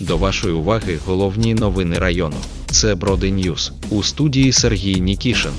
До вашої уваги головні новини району. Це Броди Ньюз у студії Сергій Нікішин.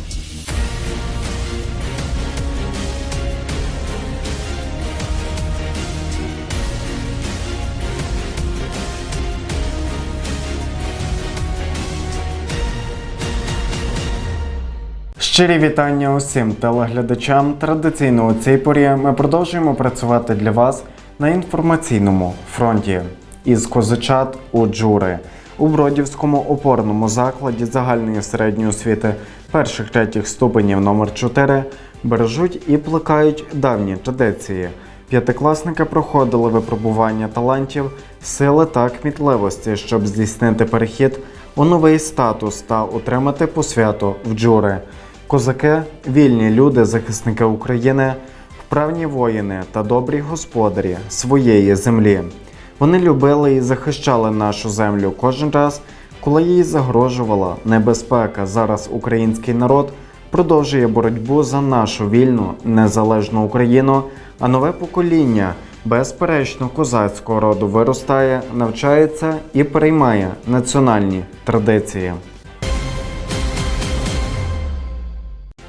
Щирі вітання усім телеглядачам. Традиційно у цій порі ми продовжуємо працювати для вас на інформаційному фронті із козачат у Джури у Бродівському опорному закладі загальної середньої освіти перших третіх ступенів номер 4 бережуть і плекають давні традиції. П'ятикласники проходили випробування талантів, сили та кмітливості, щоб здійснити перехід у новий статус та отримати посвяту в джури. Козаки вільні люди, захисники України, вправні воїни та добрі господарі своєї землі. Вони любили і захищали нашу землю кожен раз, коли їй загрожувала небезпека. Зараз український народ продовжує боротьбу за нашу вільну незалежну Україну, а нове покоління безперечно козацького роду виростає, навчається і переймає національні традиції.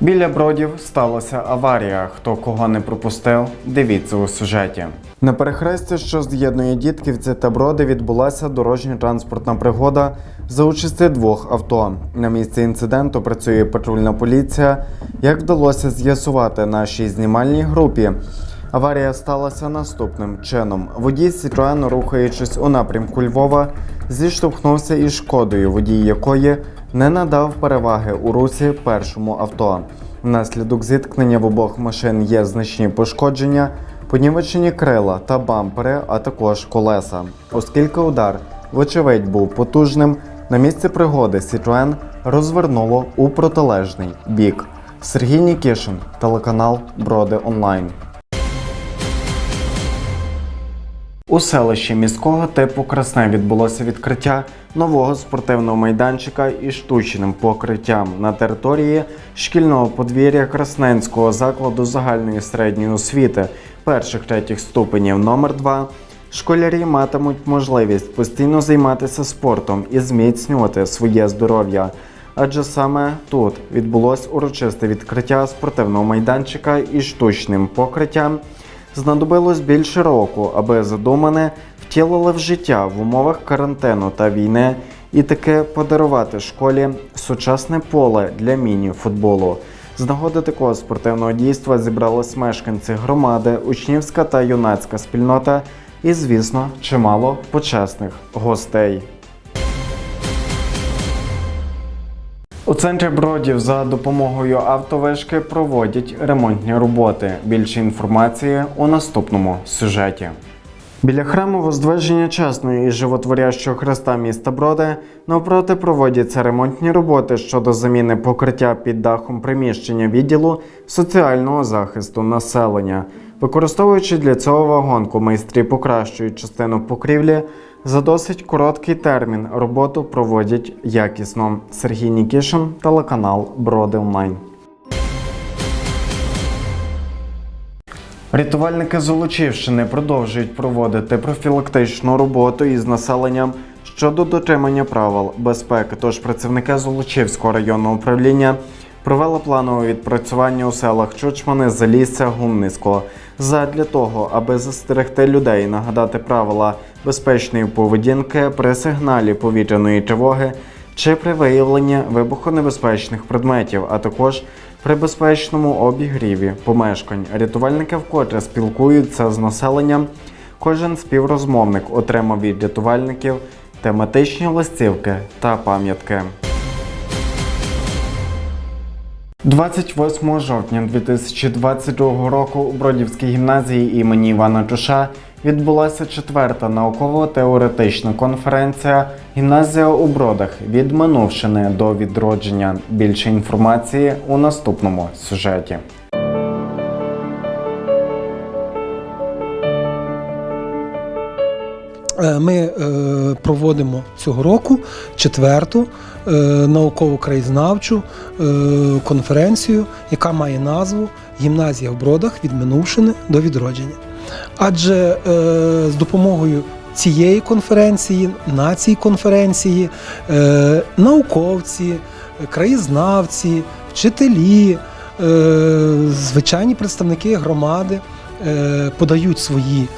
Біля бродів сталася аварія. Хто кого не пропустив, дивіться у сюжеті. На перехресті, що з'єднує дітківці та броди, відбулася дорожньо-транспортна пригода за участі двох авто. На місці інциденту працює патрульна поліція. Як вдалося з'ясувати нашій знімальній групі, Аварія сталася наступним чином. Водій Сітроену, рухаючись у напрямку Львова, зіштовхнувся із шкодою, водій якої не надав переваги у русі першому авто. Внаслідок зіткнення в обох машин є значні пошкодження, понівечені крила та бампери, а також колеса. Оскільки удар, вочевидь, був потужним, на місці пригоди Citroen розвернуло у протилежний бік. Сергій Нікішин, телеканал Броди Онлайн. У селищі міського типу Красне відбулося відкриття нового спортивного майданчика із штучним покриттям на території шкільного подвір'я Красненського закладу загальної середньої освіти перших третіх ступенів номер 2 Школярі матимуть можливість постійно займатися спортом і зміцнювати своє здоров'я. Адже саме тут відбулось урочисте відкриття спортивного майданчика із штучним покриттям. Знадобилось більше року, аби задумане втілили в життя в умовах карантину та війни і таки подарувати школі сучасне поле для міні-футболу. З нагоди такого спортивного дійства зібрались мешканці громади, учнівська та юнацька спільнота і, звісно, чимало почесних гостей. У центрі бродів за допомогою автовишки проводять ремонтні роботи. Більше інформації у наступному сюжеті. Біля храму Воздвиження Чесної і животворящого Христа міста Броди навпроти проводяться ремонтні роботи щодо заміни покриття під дахом приміщення відділу соціального захисту населення. Використовуючи для цього вагонку, майстрі покращують частину покрівлі. За досить короткий термін роботу проводять якісно. Сергій Нікішин, телеканал Броди Онлайн. Рятувальники Золочівщини продовжують проводити профілактичну роботу із населенням щодо дотримання правил безпеки. Тож працівники Золочівського районного управління провели планове відпрацювання у селах Чучмани, Залісся, Гумницького задля того, аби застерегти людей, нагадати правила безпечної поведінки при сигналі повітряної тривоги чи при виявленні вибухонебезпечних предметів, а також при безпечному обігріві помешкань. Рятувальники вкотре спілкуються з населенням. Кожен співрозмовник отримав від рятувальників тематичні листівки та пам'ятки. 28 жовтня 2022 року у Бродівській гімназії імені Івана Чуша відбулася четверта науково-теоретична конференція Гімназія у Бродах від минувшини до відродження. Більше інформації у наступному сюжеті. Е, Ми е, проводимо цього року четверту е, науково-краєзнавчу конференцію, яка має назву Гімназія в Бродах від минувшини до відродження. Адже е, з допомогою цієї конференції, на цій конференції е, науковці, краєзнавці, вчителі, е, звичайні представники громади подають свої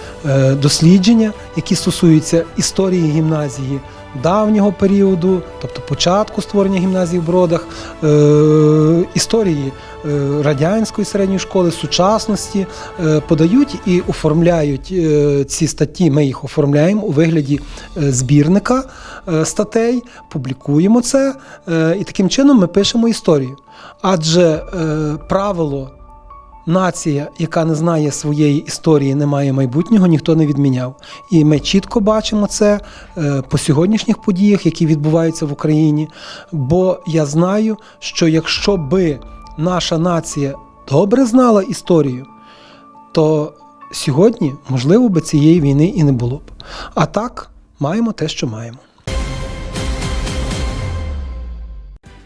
дослідження, які стосуються історії гімназії давнього періоду, тобто початку створення гімназії в Бродах, е, історії е, радянської середньої школи, сучасності, е, подають і оформляють ці статті. Ми їх оформляємо у вигляді збірника статей, публікуємо це, і таким чином ми пишемо історію. Адже правило нація, яка не знає своєї історії, не має майбутнього, ніхто не відміняв. І ми чітко бачимо це е, по сьогоднішніх подіях, які відбуваються в Україні. Бо я знаю, що якщо би наша нація добре знала історію, то сьогодні, можливо, би цієї війни і не було б. А так, маємо те, що маємо.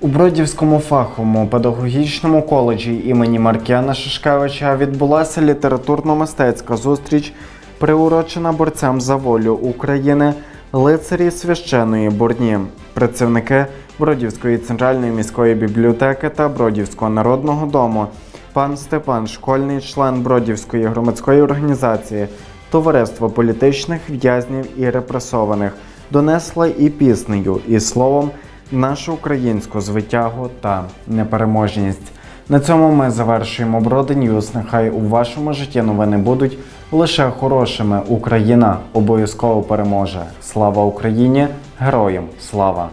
У Бродівському фаховому педагогічному коледжі імені Маркіяна Шишкевича відбулася літературно-мистецька зустріч, приурочена борцям за волю України, лицарі священої бурні, працівники Бродівської центральної міської бібліотеки та Бродівського народного дому. Пан Степан, школьний член Бродівської громадської організації, Товариство політичних в'язнів і репресованих, донесла і піснею, і словом нашу українську звитягу та непереможність. На цьому ми завершуємо Броди Ньюс. Нехай у вашому житті новини будуть лише хорошими. Україна обов'язково переможе. Слава Україні! Героям слава!